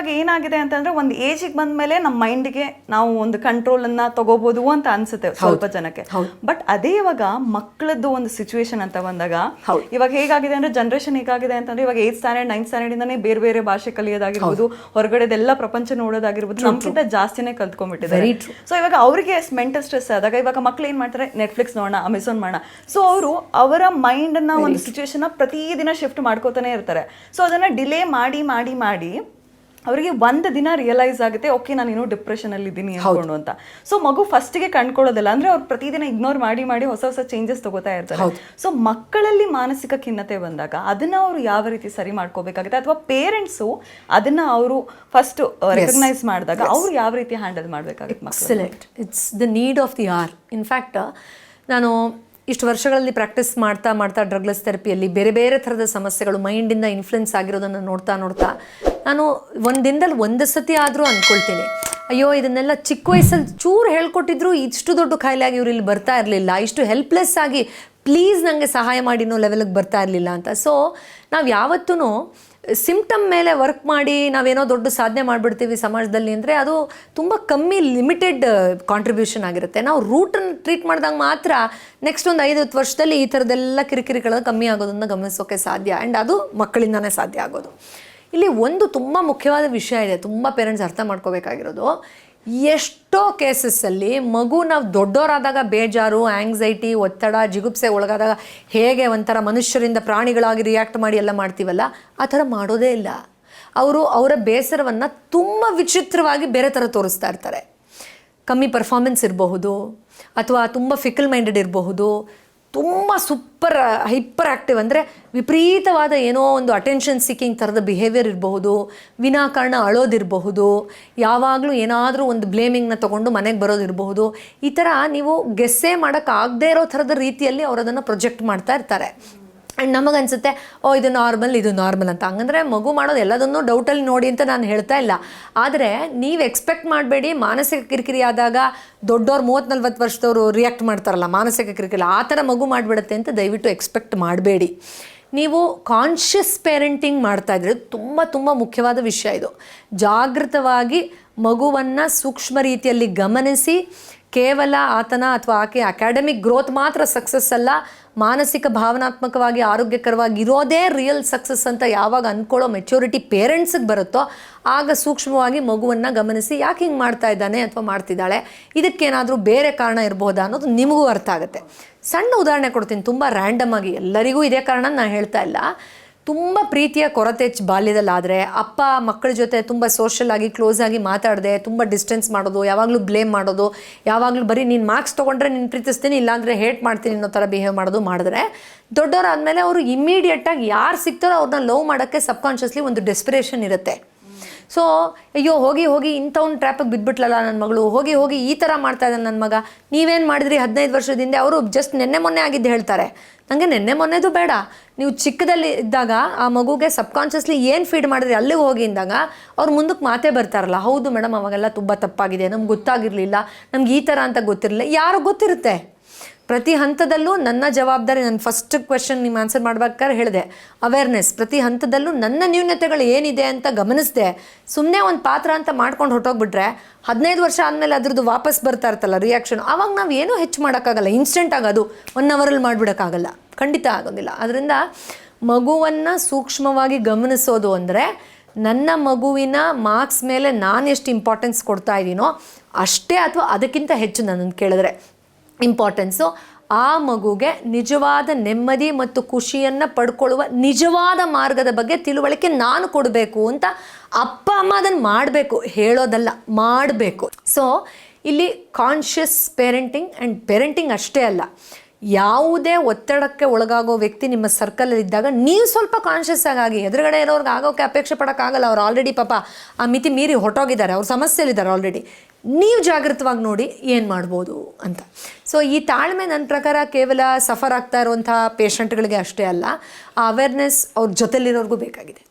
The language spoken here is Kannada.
ಇವಾಗ ಏನಾಗಿದೆ ಅಂತಂದ್ರೆ ಒಂದು ಏಜಿಗೆ ಬಂದ್ಮೇಲೆ ನಮ್ಮ ಮೈಂಡ್ಗೆ ನಾವು ಒಂದು ಕಂಟ್ರೋಲ್ ಅನ್ನ ತಗೋಬಹುದು ಅಂತ ಅನ್ಸುತ್ತೆ ಸ್ವಲ್ಪ ಜನಕ್ಕೆ. ಬಟ್ ಅದೇ ಇವಾಗ ಮಕ್ಕಳದ್ದು ಒಂದು ಸಿಚುವೇಶನ್ ಅಂತ ಬಂದಾಗ ಇವಾಗ ಹೇಗಾಗಿದೆ ಅಂದ್ರೆ ಜನರೇಷನ್ ಹೇಗಾಗಿದೆ ಅಂತಂದ್ರೆ ಇವಾಗ ಏತ್ ಸ್ಟ್ಯಾಂಡರ್ಡ್ ನೈನ್ ಸ್ಟ್ಯಾಂಡರ್ಡ್ ಇಂದಾನೆ ಬೇರೆ ಬೇರೆ ಭಾಷೆ ಕಲಿಯೋದಾಗಿರ್ಬೋದು ಹೊರಗಡೆದೆಲ್ಲ ಪ್ರಪಂಚ ನೋಡೋದಾಗಿರ್ಬೋದು ನಮ್ಗಿಂತ ಜಾಸ್ತಿನೇ ಕಲ್ತ್ಕೊಂಡ್ಬಿಟ್ಟಿದ್ದಾರೆ. ಸೊ ಇವಾಗ ಅವರಿಗೆ ಮೆಂಟಲ್ ಸ್ಟ್ರೆಸ್ ಆದಾಗ ಇವಾಗ ಮಕ್ಳು ಏನ್ ಮಾಡ್ತಾರೆ? ನೆಟ್ಫ್ಲಿಕ್ಸ್ ನೋಡೋಣ ಅಮೆಝಾನ್ ಮಾಡೋಣ. ಸೊ ಅವರು ಅವರ ಮೈಂಡ್ನ ಒಂದು ಸಿಚುವೇಶನ್ ಪ್ರತಿದಿನ ಶಿಫ್ಟ್ ಮಾಡ್ಕೋತಾನೆ ಇರ್ತಾರೆ. ಸೊ ಅದನ್ನ ಡಿಲೇ ಮಾಡಿ ಮಾಡಿ ಮಾಡಿ ಅವರಿಗೆ ಒಂದು ದಿನ ರಿಯಲೈಸ್ ಆಗುತ್ತೆ ಓಕೆ ನಾನು ಇನ್ನೂ ಡಿಪ್ರೆಷನ್ ಅಲ್ಲಿ ಇದ್ದೀನಿ ಅನ್ಕೊಂಡು ಅಂತ. ಸೊ ಮಗು ಫಸ್ಟ್ಗೆ ಕಂಡ್ಕೊಳ್ಳೋದಿಲ್ಲ. ಅಂದ್ರೆ ಅವ್ರು ಪ್ರತಿದಿನ ಇಗ್ನೋರ್ ಮಾಡಿ ಮಾಡಿ ಹೊಸ ಹೊಸ ಚೇಂಜಸ್ ತಗೋತಾ ಇರ್ತಾರೆ. ಸೊ ಮಕ್ಕಳಲ್ಲಿ ಮಾನಸಿಕ ಖಿನ್ನತೆ ಬಂದಾಗ ಅದನ್ನ ಅವರು ಯಾವ ರೀತಿ ಸರಿ ಮಾಡ್ಕೋಬೇಕಾಗುತ್ತೆ? ಅಥವಾ ಪೇರೆಂಟ್ಸು ಅದನ್ನ ಅವರು ಫಸ್ಟ್ ರೆಕಗ್ನೈಸ್ ಮಾಡಿದಾಗ ಅವ್ರು ಯಾವ ರೀತಿ ಹ್ಯಾಂಡಲ್ ಮಾಡ್ಬೇಕಾಗುತ್ತೆ excellent it's the need of the hour in fact ನಾನು ಇಷ್ಟು ವರ್ಷಗಳಲ್ಲಿ ಪ್ರಾಕ್ಟೀಸ್ ಮಾಡ್ತಾ ಮಾಡ್ತಾ ಡ್ರಗ್ಲೆಸ್ ಥೆರಪಿಯಲ್ಲಿ ಬೇರೆ ಬೇರೆ ಥರದ ಸಮಸ್ಯೆಗಳು ಮೈಂಡಿಂದ ಇನ್ಫ್ಲುಯೆನ್ಸ್ ಆಗಿರೋದನ್ನು ನೋಡ್ತಾ ನೋಡ್ತಾ ನಾನು ಒಂದು ದಿನದಲ್ಲಿ ಒಂದು ಸತಿ ಆದರೂ ಅಂದ್ಕೊಳ್ತೀನಿ ಅಯ್ಯೋ, ಇದನ್ನೆಲ್ಲ ಚಿಕ್ಕ ವಯಸ್ಸಲ್ಲಿ ಚೂರು ಹೇಳ್ಕೊಟ್ಟಿದ್ರು ಇಷ್ಟು ದೊಡ್ಡ ಖಾಯಿಲೆ ಆಗಿ ಇವ್ರು ಇಲ್ಲಿ ಬರ್ತಾ ಇರಲಿಲ್ಲ. ಇಷ್ಟು ಹೆಲ್ಪ್ಲೆಸ್ ಆಗಿ ಪ್ಲೀಸ್ ನನಗೆ ಸಹಾಯ ಮಾಡಿ ಅನ್ನೋ ಲೆವೆಲ್ಗೆ ಬರ್ತಾ ಇರಲಿಲ್ಲ ಅಂತ. ಸೊ ನಾವು ಯಾವತ್ತೂ ಸಿಂಪ್ಟಮ್ ಮೇಲೆ ವರ್ಕ್ ಮಾಡಿ ನಾವೇನೋ ದೊಡ್ಡ ಸಾಧನೆ ಮಾಡಿಬಿಡ್ತೀವಿ ಸಮಾಜದಲ್ಲಿ ಅಂದರೆ ಅದು ತುಂಬ ಕಮ್ಮಿ ಲಿಮಿಟೆಡ್ ಕಾಂಟ್ರಿಬ್ಯೂಷನ್ ಆಗಿರುತ್ತೆ. ನಾವು ರೂಟನ್ನು ಟ್ರೀಟ್ ಮಾಡಿದಾಗ ಮಾತ್ರ ನೆಕ್ಸ್ಟ್ ಒಂದು ಐದು ಹತ್ತು ವರ್ಷದಲ್ಲಿ ಈ ಥರದ್ದೆಲ್ಲ ಕಿರಿಕಿರಿಗಳು ಕಮ್ಮಿ ಆಗೋದನ್ನು ಗಮನಿಸೋಕೆ ಸಾಧ್ಯ. ಆ್ಯಂಡ್ ಅದು ಮಕ್ಕಳಿಂದನೇ ಸಾಧ್ಯ ಆಗೋದು. ಇಲ್ಲಿ ಒಂದು ತುಂಬ ಮುಖ್ಯವಾದ ವಿಷಯ ಇದೆ. ತುಂಬ ಪೇರೆಂಟ್ಸ್ ಅರ್ಥ ಮಾಡ್ಕೋಬೇಕಾಗಿರೋದು. ಎಷ್ಟೋ ಕೇಸಸ್ಸಲ್ಲಿ ಮಗು ನಾವು ದೊಡ್ಡವರಾದಾಗ ಬೇಜಾರು ಆಂಗ್ಸೈಟಿ ಒತ್ತಡ, ಜಿಗುಪ್ಸೆ ಒಳಗಾದಾಗ ಹೇಗೆ ಒಂಥರ ಮನುಷ್ಯರಿಂದ ಪ್ರಾಣಿಗಳಾಗಿ ರಿಯಾಕ್ಟ್ ಮಾಡಿ ಎಲ್ಲ ಮಾಡ್ತೀವಲ್ಲ, ಆ ಥರ ಮಾಡೋದೇ ಇಲ್ಲ. ಅವರು ಅವರ ಬೇಸರವನ್ನು ತುಂಬ ವಿಚಿತ್ರವಾಗಿ ಬೇರೆ ಥರ ತೋರಿಸ್ತಾ ಇರ್ತಾರೆ. ಕಮ್ಮಿ ಪರ್ಫಾರ್ಮೆನ್ಸ್ ಇರಬಹುದು, ಅಥವಾ ತುಂಬ ಫಿಕಲ್ ಮೈಂಡೆಡ್ ಇರಬಹುದು ತುಂಬ ಸೂಪರ್ ಹೈಪರ್ ಆ್ಯಕ್ಟಿವ್ ಅಂದರೆ ವಿಪರೀತವಾದ ಏನೋ ಒಂದು ಅಟೆನ್ಷನ್ ಸಿಕ್ಕಿಂಗ್ ಥರದ ಬಿಹೇವಿಯರ್ ಇರಬಹುದು, ವಿನಾಕಾರಣ ಅಳೋದಿರಬಹುದು, ಯಾವಾಗಲೂ ಏನಾದರೂ ಒಂದು ಬ್ಲೇಮಿಂಗ್ನ ತೊಗೊಂಡು ಮನೆಗೆ ಬರೋದಿರಬಹುದು. ಈ ಥರ ನೀವು ಗೆಸ್ಸೇ ಮಾಡೋಕ್ಕಾಗದೇ ಇರೋ ಥರದ ರೀತಿಯಲ್ಲಿ ಅವರು ಅದನ್ನು ಪ್ರೊಜೆಕ್ಟ್ ಮಾಡ್ತಾ ಇರ್ತಾರೆ. ಆ್ಯಂಡ್ ನಮಗನ್ಸುತ್ತೆ ಓ, ಇದು ನಾರ್ಮಲ್ ಇದು ನಾರ್ಮಲ್ ಅಂತ. ಹಂಗಂದ್ರೆ ಮಗು ಮಾಡೋದು ಎಲ್ಲದನ್ನು ಡೌಟಲ್ಲಿ ನೋಡಿ ಅಂತ ನಾನು ಹೇಳ್ತಾ ಇಲ್ಲ. ಆದರೆ ನೀವು ಎಕ್ಸ್ಪೆಕ್ಟ್ ಮಾಡಬೇಡಿ, ಮಾನಸಿಕ ಕಿರಿಕಿರಿ ಆದಾಗ ದೊಡ್ಡವ್ರು ಮೂವತ್ತು ನಲ್ವತ್ತು ವರ್ಷದವರು ರಿಯಾಕ್ಟ್ ಮಾಡ್ತಾರಲ್ಲ ಮಾನಸಿಕ ಕಿರಿಕಿರಿ, ಆ ಥರ ಮಗು ಮಾಡಿಬಿಡುತ್ತೆ ಅಂತ ದಯವಿಟ್ಟು ಎಕ್ಸ್ಪೆಕ್ಟ್ ಮಾಡಬೇಡಿ. ನೀವು ಕಾನ್ಷಿಯಸ್ ಪೇರೆಂಟಿಂಗ್ ಮಾಡ್ತಾ ಇದ್ರೆ ತುಂಬ ತುಂಬ ಮುಖ್ಯವಾದ ವಿಷಯ ಇದು. ಜಾಗೃತವಾಗಿ ಮಗುವನ್ನು ಸೂಕ್ಷ್ಮ ರೀತಿಯಲ್ಲಿ ಗಮನಿಸಿ ಕೇವಲ ಆತನ ಅಥವಾ ಆಕೆ ಅಕಾಡೆಮಿಕ್ ಗ್ರೋತ್ ಮಾತ್ರ ಸಕ್ಸಸ್ ಅಲ್ಲ, ಮಾನಸಿಕ ಭಾವನಾತ್ಮಕವಾಗಿ ಆರೋಗ್ಯಕರವಾಗಿ ಇರೋದೇ ರಿಯಲ್ ಸಕ್ಸಸ್ ಅಂತ ಯಾವಾಗ ಅಂದ್ಕೊಳ್ಳೋ ಮೆಚ್ಯೂರಿಟಿ ಪೇರೆಂಟ್ಸಿಗೆ ಬರುತ್ತೋ, ಆಗ ಸೂಕ್ಷ್ಮವಾಗಿ ಮಗುವನ್ನು ಗಮನಿಸಿ ಯಾಕೆ ಹಿಂಗೆ ಮಾಡ್ತಾ ಇದ್ದಾನೆ ಅಥವಾ ಮಾಡ್ತಿದ್ದಾಳೆ, ಇದಕ್ಕೇನಾದರೂ ಬೇರೆ ಕಾರಣ ಇರಬಹುದಾ ಅನ್ನೋದು ನಿಮಗೂ ಅರ್ಥ ಆಗುತ್ತೆ. ಸಣ್ಣ ಉದಾಹರಣೆ ಕೊಡ್ತೀನಿ, ತುಂಬ ರ್ಯಾಂಡಮ್ ಆಗಿ ಎಲ್ಲರಿಗೂ ಇದೇ ಕಾರಣ ನಾನು ಹೇಳ್ತಾ ಇಲ್ಲ. ತುಂಬ ಪ್ರೀತಿಯ ಕೊರತೆ ಬಾಲ್ಯದಲ್ಲಾದರೆ ಅಪ್ಪ ಮಕ್ಕಳ ಜೊತೆ ತುಂಬ ಸೋಷಲ್ ಆಗಿ ಕ್ಲೋಸ್ ಆಗಿ ಮಾತಾಡದೆ, ತುಂಬ ಡಿಸ್ಟೆನ್ಸ್ ಮಾಡೋದು, ಯಾವಾಗಲೂ ಬ್ಲೇಮ್ ಮಾಡೋದು, ಯಾವಾಗಲೂ ಬರೀ ನೀನು ಮಾರ್ಕ್ಸ್ ತೊಗೊಂಡ್ರೆ ನೀನು ಪ್ರೀತಿಸ್ತೀನಿ, ಇಲ್ಲಾಂದರೆ ಹೇಟ್ ಮಾಡ್ತೀನಿ ಅನ್ನೋ ಥರ ಬಿಹೇವ್ ಮಾಡೋದು ಮಾಡಿದ್ರೆ ದೊಡ್ಡವರಾದಮೇಲೆ ಅವರು ಇಮ್ಮಿಡಿಯೇಟಾಗಿ ಯಾರು ಸಿಗ್ತಾರೋ ಅವ್ರನ್ನ ಲವ್ ಮಾಡೋಕ್ಕೆ ಸಬ್ಕಾನ್ಷಿಯಸ್ಲಿ ಒಂದು ಡೆಸ್ಪಿರೇಷನ್ ಇರುತ್ತೆ. ಸೊ ಅಯ್ಯೋ, ಹೋಗಿ ಹೋಗಿ ಇಂಥವ್ನ ಟ್ರ್ಯಾಪಿಗೆ ಬಿದ್ದುಬಿಟ್ಲಲ್ಲ ನನ್ನ ಮಗಳು. ಹೋಗಿ ಹೋಗಿ ಈ ಥರ ಮಾಡ್ತಾ ಇದ್ದಾನೆ ನನ್ನ ಮಗ. ನೀವೇನು ಮಾಡಿದ್ರಿ ಹದಿನೈದು ವರ್ಷದಿಂದ ಅವರು ಜಸ್ಟ್ ನೆನ್ನೆ ಮೊನ್ನೆ ಆಗಿದ್ದು ಹೇಳ್ತಾರೆ. ನನಗೆ ನೆನ್ನೆ ಮೊನ್ನೆದು ಬೇಡ. ನೀವು ಚಿಕ್ಕದಲ್ಲಿ ಇದ್ದಾಗ ಆ ಮಗುಗೆ ಸಬ್ಕಾನ್ಷಿಯಸ್ಲಿ ಏನು ಫೀಡ್ ಮಾಡಿದ್ರಿ ಅಲ್ಲಿಗೆ ಹೋಗಿ ಅಂದಾಗ ಅವ್ರು ಮುಂದಕ್ಕೆ ಮಾತೇ ಬರ್ತಾರಲ್ಲ. ಹೌದು ಮೇಡಮ್, ಅವಾಗೆಲ್ಲ ತುಂಬ ತಪ್ಪಾಗಿದೆ. ನಮ್ಗೆ ಗೊತ್ತಾಗಿರಲಿಲ್ಲ. ನಮ್ಗೆ ಈ ಥರ ಅಂತ ಗೊತ್ತಿರಲಿಲ್ಲ. ಯಾರು ಗೊತ್ತಿರುತ್ತೆ? ಪ್ರತಿ ಹಂತದಲ್ಲೂ ನನ್ನ ಜವಾಬ್ದಾರಿ, ನನ್ನ ಫಸ್ಟ್ ಕ್ವೆಶನ್ ನಿಮ್ಮ ಆನ್ಸರ್ ಮಾಡ್ಬೇಕಾದ್ರೆ ಹೇಳಿದೆ. ಅವೇರ್ನೆಸ್ ಪ್ರತಿ ಹಂತದಲ್ಲೂ ನನ್ನ ನ್ಯೂನತೆಗಳು ಏನಿದೆ ಅಂತ ಗಮನಿಸಿದೆ. ಸುಮ್ಮನೆ ಒಂದು ಪಾತ್ರ ಅಂತ ಮಾಡ್ಕೊಂಡು ಹೊರಟೋಗ್ಬಿಟ್ರೆ, ಹದಿನೈದು ವರ್ಷ ಆದಮೇಲೆ ಅದ್ರದ್ದು ವಾಪಸ್ ಬರ್ತಾ ಇರ್ತಲ್ಲ ರಿಯಾಕ್ಷನ್ ಅವಾಗ ನಾವು ಏನೂ ಹೆಚ್ಚು ಮಾಡೋಕ್ಕಾಗಲ್ಲ. ಇನ್ಸ್ಟೆಂಟ್ ಆಗೋದು ಒನ್ ಅವರಲ್ಲಿ ಮಾಡಿಬಿಡೋಕ್ಕಾಗಲ್ಲ. ಖಂಡಿತ ಆಗೋದಿಲ್ಲ. ಅದರಿಂದ ಮಗುವನ್ನು ಸೂಕ್ಷ್ಮವಾಗಿ ಗಮನಿಸೋದು ಅಂದರೆ, ನನ್ನ ಮಗುವಿನ ಮಾರ್ಕ್ಸ್ ಮೇಲೆ ನಾನು ಎಷ್ಟು ಇಂಪಾರ್ಟೆನ್ಸ್ ಕೊಡ್ತಾ ಇದ್ದೀನೋ ಅಷ್ಟೇ ಅಥವಾ ಅದಕ್ಕಿಂತ ಹೆಚ್ಚು ನನ್ನನ್ನು ಕೇಳಿದ್ರೆ. ಇಂಪಾರ್ಟೆನ್ಸು ಆ ಮಗುಗೆ ನಿಜವಾದ ನೆಮ್ಮದಿ ಮತ್ತು ಖುಷಿಯನ್ನು ಪಡ್ಕೊಳ್ಳುವ ನಿಜವಾದ ಮಾರ್ಗದ ಬಗ್ಗೆ ತಿಳುವಳಿಕೆ ನಾನು ಕೊಡಬೇಕು ಅಂತ ಅಪ್ಪ, ಅಮ್ಮ ಅದನ್ನು ಮಾಡಬೇಕು, ಹೇಳೋದಲ್ಲ, ಮಾಡಬೇಕು. ಸೊ ಇಲ್ಲಿ ಕಾನ್ಷಿಯಸ್ ಪೇರೆಂಟಿಂಗ್ ಆ್ಯಂಡ್ ಪೇರೆಂಟಿಂಗ್ ಅಷ್ಟೇ ಅಲ್ಲ. ಯಾವುದೇ ಒತ್ತಡಕ್ಕೆ ಒಳಗಾಗೋ ವ್ಯಕ್ತಿ ನಿಮ್ಮ ಸರ್ಕಲಲ್ಲಿ ಇದ್ದಾಗ ನೀವು ಸ್ವಲ್ಪ ಕಾನ್ಷಿಯಸ್ ಆಗಿ, ಎದುರುಗಡೆ ಇರೋರ್ಗೆ ಆಗೋಕ್ಕೆ ಅಪೇಕ್ಷೆ ಪಡೋಕ್ಕಾಗಲ್ಲ. ಅವ್ರು ಆಲ್ರೆಡಿ ಪಾಪ ಆ ಮಿತಿ ಮೀರಿ ಹೊಟ್ಟೋಗಿದ್ದಾರೆ ಅವ್ರ ಸಮಸ್ಯೆಯಲ್ಲಿದ್ದಾರೆ ಆಲ್ರೆಡಿ ನೀವು ಜಾಗೃತವಾಗಿ ನೋಡಿ ಏನು ಮಾಡ್ಬೋದು ಅಂತ. ಸೊ ಈ ತಾಳ್ಮೆ ನನ್ನ ಪ್ರಕಾರ ಕೇವಲ ಸಫರ್ ಆಗ್ತಾ ಇರುವಂಥ ಪೇಷಂಟ್ಗಳಿಗೆ ಅಷ್ಟೇ ಅಲ್ಲ ಆ ಅವೇರ್ನೆಸ್ ಅವ್ರ ಜೊತೆಲಿರೋರ್ಗೂ ಬೇಕಾಗಿದೆ.